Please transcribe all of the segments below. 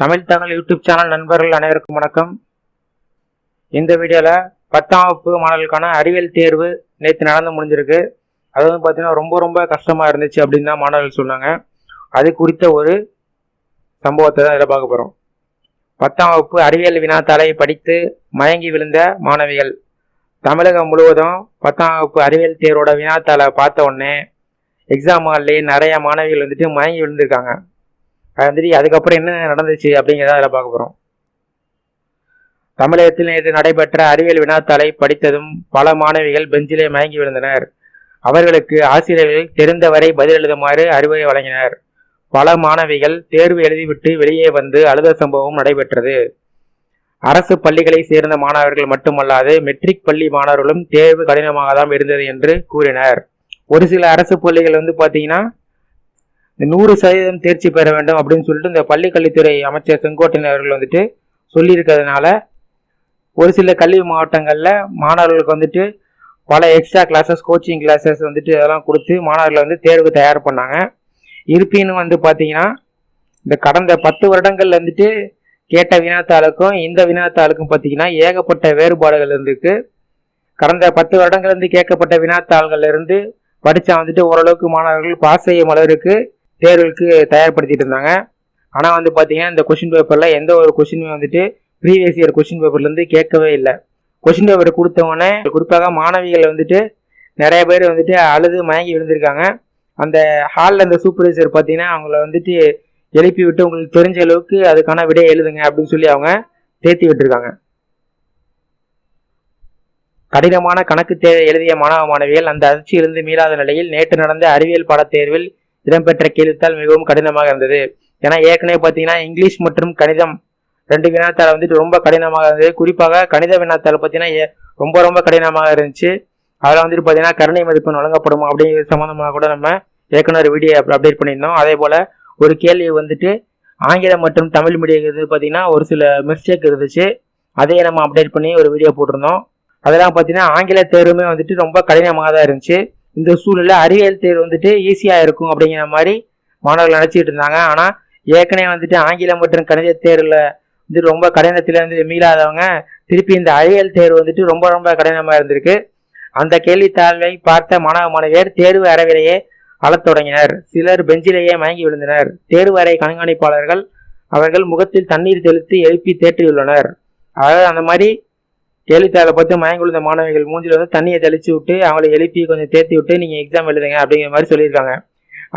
தமிழ் தகவல் YouTube channel நண்பர்கள் அனைவருக்கும் வணக்கம். இந்த வீடியோவில் பத்தாம் வகுப்பு மாணவர்களுக்கான அறிவியல் தேர்வு நேற்று நடந்து முடிஞ்சிருக்கு. அது வந்து பார்த்தீங்கன்னா ரொம்ப ரொம்ப கஷ்டமாக இருந்துச்சு அப்படின்னு தான் மாணவர்கள் சொன்னாங்க. அது குறித்த ஒரு சம்பவத்தை தான் இதில் பார்க்க போகிறோம் பத்தாம் வகுப்பு அறிவியல் வினாத்தாளை படித்து மயங்கி விழுந்த மாணவிகள். தமிழகம் முழுவதும் பத்தாம் வகுப்பு அறிவியல் தேர்வோட வினாத்தாளை பார்த்த உடனே எக்ஸாம் ஹால்லேயே நிறைய மாணவிகள் வந்துட்டு மயங்கி விழுந்திருக்காங்க. வந்துட்டு அதுக்கப்புறம் என்ன நடந்துச்சு அப்படிங்கிறத அதில் பார்க்க போகிறோம் தமிழகத்தில் நேற்று நடைபெற்ற அறிவியல் வினாத்தாளை படித்ததும் பல மாணவிகள் பெஞ்சிலே மயங்கி விழுந்தனர். அவர்களுக்கு ஆசிரியர்கள் தெரிந்தவரை பதில் எழுதுமாறு அறிவுரை வழங்கினர். பல மாணவிகள் தேர்வு எழுதிவிட்டு வெளியே வந்து அழுத சம்பவம் நடைபெற்றது. அரசு பள்ளிகளை சேர்ந்த மாணவர்கள் மட்டுமல்லாது மெட்ரிக் பள்ளி மாணவர்களும் தேர்வு கடினமாக தான் இருந்தது என்று கூறினர். ஒரு சில அரசு பள்ளிகள் வந்து பார்த்தீங்கன்னா நூறு சதவீதம் தேர்ச்சி பெற வேண்டும் அப்படின்னு சொல்லிட்டு இந்த பள்ளிக்கல்வித்துறை அமைச்சர் செங்கோட்டையன் அவர்கள் வந்துட்டு சொல்லியிருக்கிறதுனால ஒரு சில கல்வி மாவட்டங்களில் மாணவர்களுக்கு வந்துட்டு பல எக்ஸ்ட்ரா கிளாஸஸ் கோச்சிங் கிளாஸஸ் வந்துட்டு அதெல்லாம் கொடுத்து மாணவர்களை வந்து தேர்வு தயார் பண்ணாங்க. இருப்பினும் வந்து பார்த்தீங்கன்னா இந்த கடந்த பத்து வருடங்கள்ல வந்துட்டு கேட்ட வினாத்தாளுக்கும் இந்த வினாத்தாளுக்கும் பார்த்தீங்கன்னா ஏகப்பட்ட வேறுபாடுகள் இருந்திருக்கு. கடந்த பத்து வருடங்கள்ல இருந்து கேட்கப்பட்ட வினாத்தாள்கள் இருந்து படித்தா வந்துட்டு ஓரளவுக்கு மாணவர்கள் பாஸ் செய்யும் அளவிற்கு தேர்வுக்கு தயார்படுத்திட்டு இருந்தாங்க. ஆனால் வந்து பார்த்தீங்கன்னா இந்த கொஷின் பேப்பரில் எந்த ஒரு கொஷினுமே வந்துட்டு ப்ரீவியஸ் இயர் கொஷின் பேப்பர்லேருந்து கேட்கவே இல்லை. கொஷின் பேப்பர் கொடுத்தவொடனே குறிப்பாக மாணவிகள் வந்துட்டு நிறைய பேர் வந்துட்டு அழுது மயங்கி விழுந்திருக்காங்க. அந்த ஹாலில் அந்த சூப்பர்வைசர் பார்த்தீங்கன்னா அவங்கள வந்துட்டு எழுப்பி விட்டு உங்களுக்கு தெரிஞ்ச அளவுக்கு அதுக்கான விடையை எழுதுங்க அப்படின்னு சொல்லி அவங்க தேத்தி விட்டுருக்காங்க. கடினமான கணக்கு தேவை எழுதிய மாணவ மாணவிகள் அந்த அதிர்ச்சியிலிருந்து மீளாத நிலையில் நேற்று நடந்த அறிவியல் பாடத் தேர்வில் இடம்பெற்ற கேள்வித்தாள் மிகவும் கடினமாக இருந்தது. ஏன்னா ஏற்கனவே பார்த்தீங்கன்னா இங்கிலீஷ் மற்றும் கணிதம் ரெண்டு வினாத்தாள் வந்துட்டு ரொம்ப கடினமாக இருந்தது. குறிப்பாக கணித வினாத்தாள் பார்த்தீங்கன்னா ரொம்ப ரொம்ப கடினமாக இருந்துச்சு. அதில் வந்துட்டு பார்த்தீங்கன்னா கருணை மதிப்பெண் வழங்கப்படும் அப்படிங்கிறது சம்மந்தமாக கூட நம்ம ஏற்கனவே ஒரு வீடியோ அப்டேட் பண்ணியிருந்தோம். அதே போல் ஒரு கேள்வி வந்துட்டு ஆங்கிலம் மற்றும் தமிழ் மீடியம் இது பார்த்தீங்கன்னா ஒரு சில மிஸ்டேக் இருந்துச்சு. அதையே நம்ம அப்டேட் பண்ணி ஒரு வீடியோ போட்டிருந்தோம். அதெல்லாம் பார்த்தீங்கன்னா ஆங்கில தேர்வுமே வந்துட்டு ரொம்ப கடினமாக தான் இருந்துச்சு. இந்த சூழலில் அறிவியல் தேர்வு வந்துட்டு ஈஸியாக இருக்கும் அப்படிங்கிற மாதிரி மாணவர்கள் நினச்சிட்டு இருந்தாங்க. ஆனால் ஏற்கனவே வந்துட்டு ஆங்கிலம் மற்றும் கணித தேர்வில் வந்து ரொம்ப கடினத்தில் வந்து மீளாதவங்க திருப்பி இந்த அறிவியல் தேர்வு வந்துட்டு ரொம்ப ரொம்ப கடினமாக இருந்திருக்கு. அந்த கேள்வித்தாழ்வை பார்த்த மாணவ மாணவியர் தேர்வு அறவிலேயே அழத் தொடங்கினர். சிலர் பெஞ்சிலேயே மயங்கி விழுந்தனர். தேர்வு அறை கண்காணிப்பாளர்கள் அவர்கள் முகத்தில் தண்ணீர் தெளித்து எழுப்பி தேற்றியுள்ளனர். அதாவது அந்த மாதிரி கேள்வித்தாளை பார்த்து மயங்கி விழுந்த மாணவிகள் மூஞ்சில் வந்து தண்ணியை தெளிச்சு விட்டு அவங்களை எழுப்பி கொஞ்சம் தேர்த்தி விட்டு நீங்கள் எக்ஸாம் எழுதுங்க அப்படிங்கிற மாதிரி சொல்லியிருக்காங்க.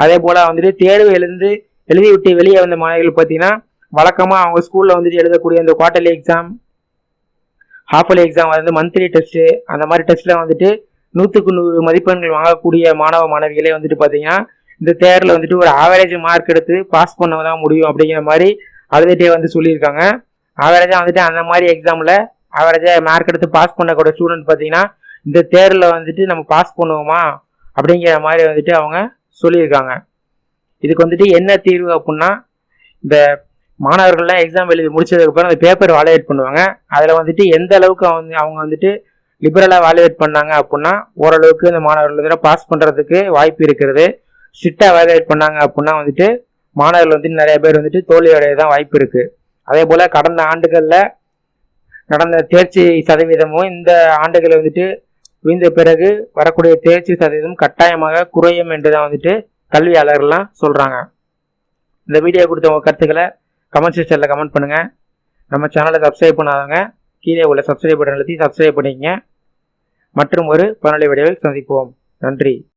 அதே போல் வந்துட்டு தேர்வு எழுந்து எழுதி விட்டு வெளியே வந்த மாணவிகள் பார்த்தீங்கன்னா வழக்கமாக அவங்க ஸ்கூலில் வந்துட்டு எழுதக்கூடிய அந்த குவார்டர்லி எக்ஸாம் ஹாஃபலி எக்ஸாம் வந்து மந்த்லி டெஸ்ட்டு அந்த மாதிரி டெஸ்ட்டில் வந்துட்டு நூற்றுக்கு நூறு மதிப்பெண்கள் வாங்கக்கூடிய மாணவ மாணவிகளே வந்துட்டு பார்த்தீங்கன்னா இந்த தேர்வில் வந்துட்டு ஒரு ஆவரேஜ் மார்க் எடுத்து பாஸ் பண்ண தான் முடியும் அப்படிங்கிற மாதிரி அழுதுகிட்டே வந்து சொல்லியிருக்காங்க. ஆவரேஜாக வந்துட்டு அந்த மாதிரி எக்ஸாமில் ஆவரேஜாக மார்க் எடுத்து பாஸ் பண்ணக்கூடிய ஸ்டூடெண்ட் பார்த்தீங்கன்னா இந்த தேர்வில் வந்துட்டு நம்ம பாஸ் பண்ணுவோமா? அப்படிங்கிற மாதிரி வந்துட்டு அவங்க சொல்லியிருக்காங்க. இதுக்கு வந்துட்டு என்ன தீர்வு அப்படின்னா இந்த மாணவர்கள்லாம் எக்ஸாம் எழுதி முடிச்சதுக்கப்புறம் அந்த பேப்பர் வாலிடேட் பண்ணுவாங்க. அதில் வந்துட்டு எந்த அளவுக்கு அவங்க அவங்க வந்துட்டு லிபரலாக வாலிடேட் பண்ணாங்க அப்படின்னா ஓரளவுக்கு இந்த மாணவர்கள் பாஸ் பண்ணுறதுக்கு வாய்ப்பு இருக்கிறது. ஸ்ட்ரிக்டாக வாலிடேட் பண்ணாங்க அப்படின்னா வந்துட்டு மாணவர்கள் வந்துட்டு நிறைய பேர் வந்துட்டு தோல்வியடைய தான் வாய்ப்பு இருக்குது அதே போல் கடந்த ஆண்டுகளில் நடந்த தேர்ச்சி சதவீதமும் இந்த ஆண்டுகளை வந்துட்டு விழுந்த பிறகு வரக்கூடிய தேர்ச்சி சதவீதம் கட்டாயமாக குறையும் என்று தான் வந்துட்டு கல்வியாளர்கள்லாம் சொல்கிறாங்க இந்த வீடியோ கொடுத்த உங்கள் கருத்துக்களை கமெண்ட் செக்ஷனில் கமெண்ட் பண்ணுங்கள் நம்ம சேனலை சப்ஸ்கிரைப் பண்ணாதவங்க கீழே உள்ள சப்ஸ்கிரைப் பட்டன் அழுத்தி சப்ஸ்கிரைப் பண்ணிக்கங்க. மற்றும் ஒரு பணலை வீடியோவில் சந்திப்போம். நன்றி.